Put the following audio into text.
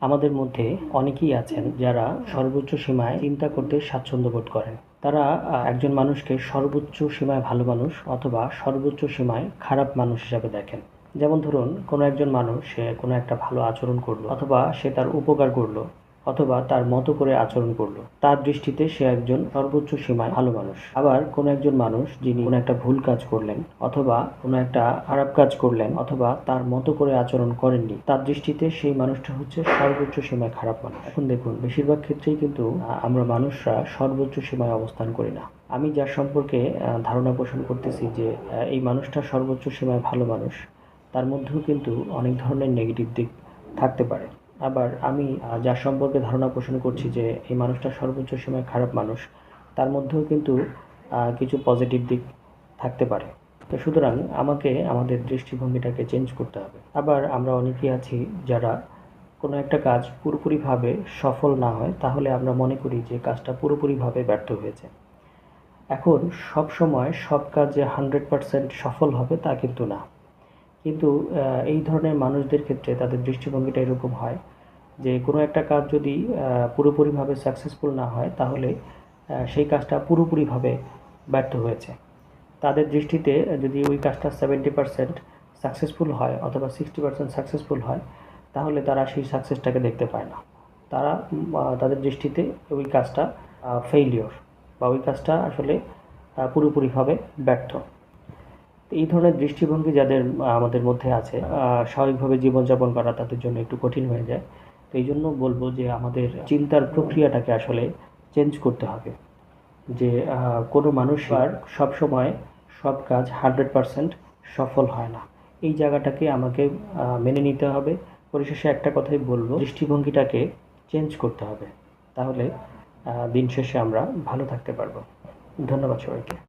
আমাদের মধ্যে অনেকেই আছেন যারা সর্বোচ্চ সীমায় চিন্তা করতে স্বাচ্ছন্দ্য বোধ করেন। তারা একজন মানুষকে সর্বোচ্চ সীমায় ভালো মানুষ অথবা সর্বোচ্চ সীমায় খারাপ মানুষ হিসাবে দেখেন। যেমন ধরুন, কোনো একজন মানুষ, সে কোনো একটা ভালো আচরণ করল অথবা সে তার উপকার করল। অথবা তার মতো করে আচরণ করল। তার দৃষ্টিতে সে একজন সর্বোচ্চ সীমায় ভালো মানুষ। আবার কোনো একজন মানুষ যিনি কোনো একটা ভুল কাজ করলেন অথবা কোনো একটা খারাপ কাজ করলেন অথবা তার মতো করে আচরণ করেননি, তার দৃষ্টিতে সেই মানুষটা হচ্ছে সর্বোচ্চ সীমায় খারাপ মানুষ। এখন দেখুন, বেশিরভাগ ক্ষেত্রেই কিন্তু আমরা মানুষরা সর্বোচ্চ সীমায় অবস্থান করি না। আমি যার সম্পর্কে ধারণা পোষণ করতেছি যে এই মানুষটা সর্বোচ্চ সীমায় ভালো মানুষ, তার মধ্যেও কিন্তু অনেক ধরনের নেগেটিভ দিক থাকতে পারে। আবার আমি যার সম্পর্কে ধারণা পোষণ করছি যে এই মানুষটা সর্বোচ্চ সময় খারাপ মানুষ, তার মধ্যেও কিন্তু কিছু পজিটিভ দিক থাকতে পারে। তো সুতরাং আমাকে, আমাদের দৃষ্টিভঙ্গিটাকে চেঞ্জ করতে হবে। আবার আমরা অনেকেই আছি যারা কোনো একটা কাজ পুরোপুরিভাবে সফল না হয়, তাহলে আমরা মনে করি যে কাজটা পুরোপুরিভাবে ব্যর্থ হয়েছে। এখন সব সময় সব কাজে হান্ড্রেড পারসেন্ট সফল হবে তা কিন্তু না। কিন্তু এই ধরনের মানুষদের ক্ষেত্রে তাদের দৃষ্টিভঙ্গিটা এরকম হয় যে, কোনো একটা কাজ যদি পুরোপুরিভাবে সাকসেসফুল না হয়, তাহলে সেই কাজটা পুরোপুরিভাবে ব্যর্থ হয়েছে। তাদের দৃষ্টিতে, যদি ওই কাজটা সেভেন্টি পারসেন্ট সাকসেসফুল হয় অথবা সিক্সটি পারসেন্ট সাকসেসফুল হয়, তাহলে তারা সেই সাকসেসটাকে দেখতে পায় না। তারা তাদের দৃষ্টিতে ওই কাজটা ফেইলিওর বা ওই কাজটা আসলে পুরোপুরিভাবে ব্যর্থ। এই ধরনের দৃষ্টিভঙ্গি যাদের আমাদের মধ্যে আছে স্বাভাবিকভাবে জীবনযাপন করা তাদের জন্য একটু কঠিন হয়ে যায়। তো এই জন্য বলব যে আমাদের চিন্তার প্রক্রিয়াটাকে আসলে চেঞ্জ করতে হবে। যে কোনো মানুষ আর সবসময় সব কাজ হান্ড্রেড পারসেন্ট সফল হয় না। এই জায়গাটাকে আমাকে মেনে নিতে হবে। পরিশেষে একটা কথাই বলব দৃষ্টিভঙ্গিটাকে চেঞ্জ করতে হবে। তাহলে দিন শেষে আমরা ভালো থাকতে পারব। ধন্যবাদ সবাইকে।